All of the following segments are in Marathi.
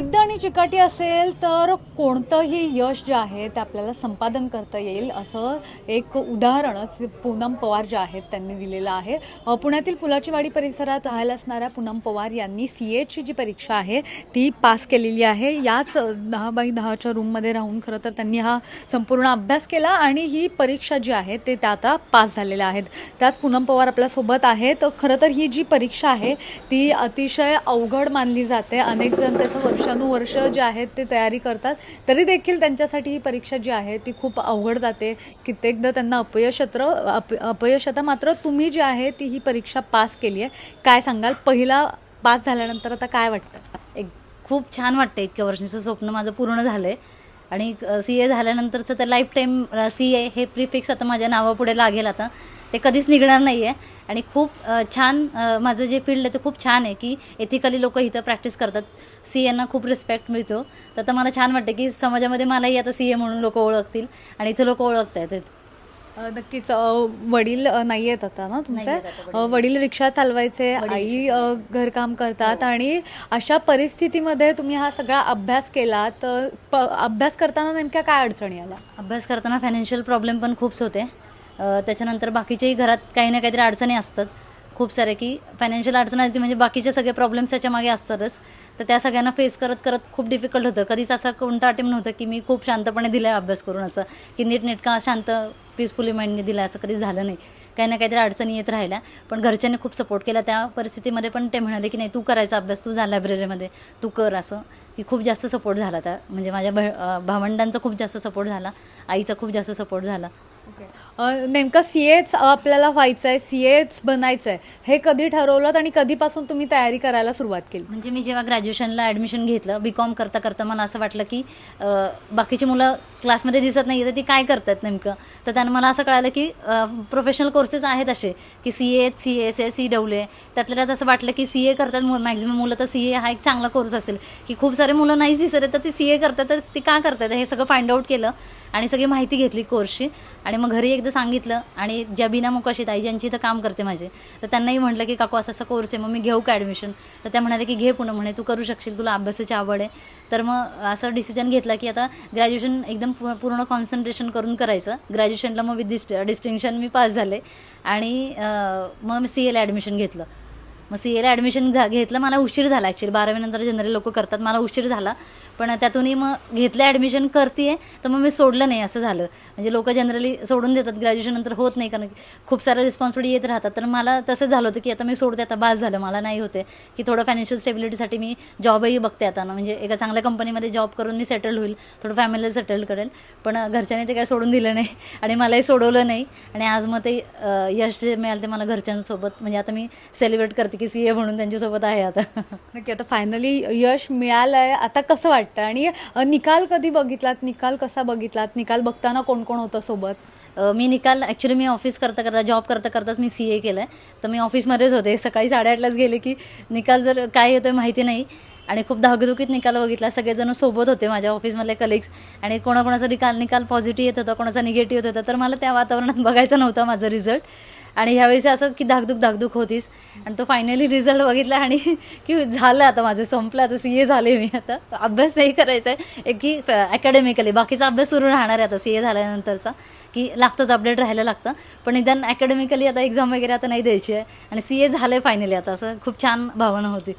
जिद्द आणि चिकाटी असेल तर कोणतंही यश जे आहे ते आपल्याला संपादन करता येईल. असं एक उदाहरणच पूनम पवार जे आहेत त्यांनी दिलेलं आहे. पुण्यातील पुलाची वाडी परिसरात राहायला असणाऱ्या पूनम पवार यांनी सी एची जी परीक्षा आहे ती पास केलेली आहे. याच दहा बाय दहाच्या रूममध्ये राहून खरं तर त्यांनी हा संपूर्ण अभ्यास केला आणि ही परीक्षा जी आहे ते त्या आता पास झालेल्या आहेत. त्याच पूनम पवार आपल्यासोबत आहेत. खरं तर ही जी परीक्षा आहे ती अतिशय अवघड मानली जाते. अनेक जण त्याचं वर्षानुवर्ष जे आहेत ते तयारी करतात तरी देखील त्यांच्यासाठी ही परीक्षा जी आहे ती खूप अवघड जाते. कित्येकदा त्यांना अपयश अप अपयश मात्र तुम्ही जी आहे ती ही परीक्षा पास केली आहे. काय सांगाल? पहिला पास झाल्यानंतर आता काय वाटतं? एक खूप छान वाटतं इतक्या वर्षाचं स्वप्न माझं पूर्ण झालं आहे आणि सी ए झाल्यानंतरचं तर लाईफ टाईम सी ए हे प्रिफिक्स आता माझ्या नावापुढे लागेल आता. ते कधीच निघणार नाही आहे आणि खूप छान माझं जे फील्ड आहे ते खूप छान आहे की एथिकली लोक इथं प्रॅक्टिस करतात. सी एना खूप रिस्पेक्ट मिळतो. तर आता मला छान वाटतं की समाजामध्ये मलाही आता सी ए म्हणून लोक ओळखतील आणि इथं लोक ओळखत आहेत. नक्कीच वडील नाही आहेत आता ना तुमचे? वडील. रिक्षा चालवायचे आई घरकाम करतात आणि अशा परिस्थितीमध्ये तुम्ही हा सगळा अभ्यास केला तर अभ्यास करताना नेमक्या काय अडचणी आल्या? अभ्यास करताना फायनान्शियल प्रॉब्लेम पण खूपच होते. त्याच्यानंतर बाकीच्याही घरात काही ना काहीतरी अडचणी असतात. खूप सारे की फायनान्शियल अडचण असते म्हणजे बाकीचे सगळे प्रॉब्लेम्स त्याच्यामागे असतातच. तर त्या सगळ्यांना फेस करत करत खूप डिफिकल्ट होतं. कधीच असं कोणता अटेम्प्ट नव्हतं की मी खूप शांतपणे दिला अभ्यास करून असं. की नीटनेटका शांत पीसफुली माइंडने दिला असं कधी झालं नाही. काही ना काहीतरी अडचणी येत राहिल्या. पण घरच्यांनी खूप सपोर्ट केला. त्या परिस्थितीमध्ये पण ते म्हणाले की नाही तू करायचा अभ्यास तू जा लायब्ररीमध्ये तू कर असं. की खूप जास्त सपोर्ट झाला त्या. म्हणजे माझ्या भ भावंडांचा खूप जास्त सपोर्ट झाला. आईचा खूप जास्त सपोर्ट झाला. ओके नेमकं सी एच आपल्याला व्हायचं आहे सी एच बनायचं आहे हे कधी ठरवलं आणि कधीपासून तुम्ही तयारी करायला सुरुवात केली? म्हणजे मी जेव्हा ग्रॅज्युएशनला ॲडमिशन घेतलं बी कॉम करता करता मला असं वाटलं की बाकीची मुलं क्लासमध्ये दिसत नाही तर ती काय करतात नेमकं? तर त्यानं मला असं कळालं की प्रोफेशनल कोर्सेस आहेत असे की C H C S A C W A त्यातल्या त्यात असं वाटलं की सी ए करतात मॅक्झिमम मुलं तर सी ए हा एक चांगला कोर्स असेल की खूप सारे मुलं नाहीच दिसत आहेत तर ती सी ए करतात तर ती का करतात? हे सगळं फाइंड आउट केलं. आणि सगळी माहिती घेतली कोर्सची. आणि मग घरी एकदा सांगितलं आणि ज्या बिना मुकाशी ताई ज्यांची इथं काम करते माझे तर त्यांनाही म्हटलं की काकू असं असं कोर्स आहे मग मी घेऊ का ॲडमिशन तर त्या म्हणाले की घे पुन्हा. म्हणे तू करू शकशील तुला अभ्यासाची आवड आहे. तर मग असं डिसिजन घेतला की आता ग्रॅज्युएशन एकदम पूर्ण कॉन्सन्ट्रेशन करून करायचं. ग्रॅज्युएशनला मग विथ डिस्ट डिस्टिंक्शन मी पास झाले. आणि मग मी सी एला ॲडमिशन घेतलं. मग सी एला ॲडमिशन झा घेतलं. मला उशीर झाला ॲक्च्युली बारावीनंतर जनरली लोक करतात मला उशीर झाला. पण त्यातूनही मग घेतलं ॲडमिशन करते तर मग मी सोडलं नाही असं झालं. म्हणजे लोक जनरली सोडून देतात ग्रॅज्युएशन नंतर होत नाही कारण खूप साऱ्या रिस्पॉन्सिबिलिटी येत राहतात. तर मला तसं झालं होतं की आता मी सोडते आता बास झालं मला नाही होते. की थोडं फायनान्शियल स्टेबिलिटीसाठी मी जॉबही बघते आता. ना म्हणजे एका चांगल्या कंपनीमध्ये जॉब करून मी सेटल होईल थोडं फॅमिलीला सेटल करेल. पण घरच्यांनी ते काय सोडून दिलं नाही आणि मलाही सोडवलं नाही. आणि आज मग ते यश जे मिळालं ते मला घरच्यांसोबत म्हणजे आता मी सेलिब्रेट करते की सी ए म्हणून त्यांच्यासोबत आहे आता. नक्की आता फायनली यश मिळालं आहे आता कसं वाटतं? आणि निकाल कधी बघितलात? निकाल कसा बघितलात? निकाल बघताना कोण कोण होतं सोबत? मी निकाल ॲक्च्युली मी ऑफिस करता करता जॉब करता करताच मी सी ए केलं आहे तर मी ऑफिसमध्येच होते. सकाळी साडेआठलाच गेले की निकाल जर काय येतो आहे माहिती नाही. आणि खूप धाकधुकीत निकाल बघितला. सगळेजण सोबत होते माझ्या ऑफिसमधले कलिग्स आणि कोणाकोणाचा निकाल निकाल पॉझिटिव्ह येत होता कोणाचा निगेटिव्ह येत होता तर मला त्या वातावरणात बघायचं नव्हता माझा रिझल्ट आणि ह्यावेळेस असं की धाकधूक धाकधूक होतीस. आणि तो फायनली रिझल्ट बघितला आणि की झालं आता माझं संपलं आता सी ए झाले मी आता. अभ्यास नाही करायचा आहे एक की अकॅडमिकली बाकीचा अभ्यास सुरू राहणार आहे आता सी ए झाल्यानंतरचा. की लागतोच अपडेट राहायला लागतं. पण निदान अकॅडमिकली आता एक्झाम वगैरे आता नाही द्यायची आहे. आणि सी ए झालं आहे फायनली आता. असं खूप छान भावना होती.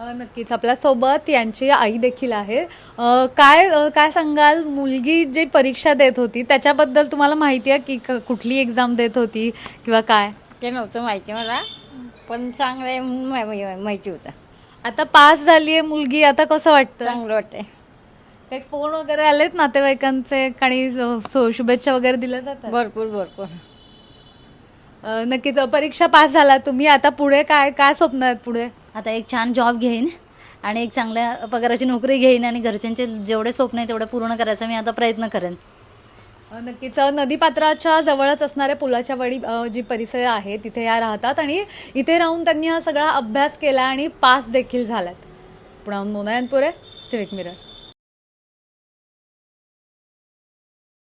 नक्कीच. आपल्यासोबत यांची आई देखील आहे. अ, काय अ, काय सांगाल? मुलगी जी परीक्षा देत होती त्याच्याबद्दल तुम्हाला माहिती आहे की क- कुठली एक्झाम देत होती किंवा काय? ते नव्हतं माहिती मला पण चांगलं आहे म्हणून मा- मा- माहिती होतं. आता पास झाली आहे मुलगी आता कसं वाटतं? चांगलं वाटतंय. काही फोन वगैरे आलेत नातेवाईकांचे? सो- शुभेच्छा वगैरे दिल्या जातात? भरपूर भरपूर. अ, नक्कीच. अ, परीक्षा पास झाला तुम्ही. आता पुढे काय काय स्वप्न आहेत पुढे? आता एक छान जॉब घेईन आणि एक चांगल्या पगाराची नोकरी घेईन आणि घरच्यांचे जेवढे स्वप्न आहे तेवढे पूर्ण करायचा मी आता प्रयत्न करेन. नक्कीच. नदीपात्राच्या जवळच असणाऱ्या पुलाच्या वडी जी परिसर आहे तिथे या राहतात आणि इथे राहून त्यांनी हा सगळा अभ्यास केला आणि पास देखील झालात. पुन्हा मोनायनपुरे सिविक मिरर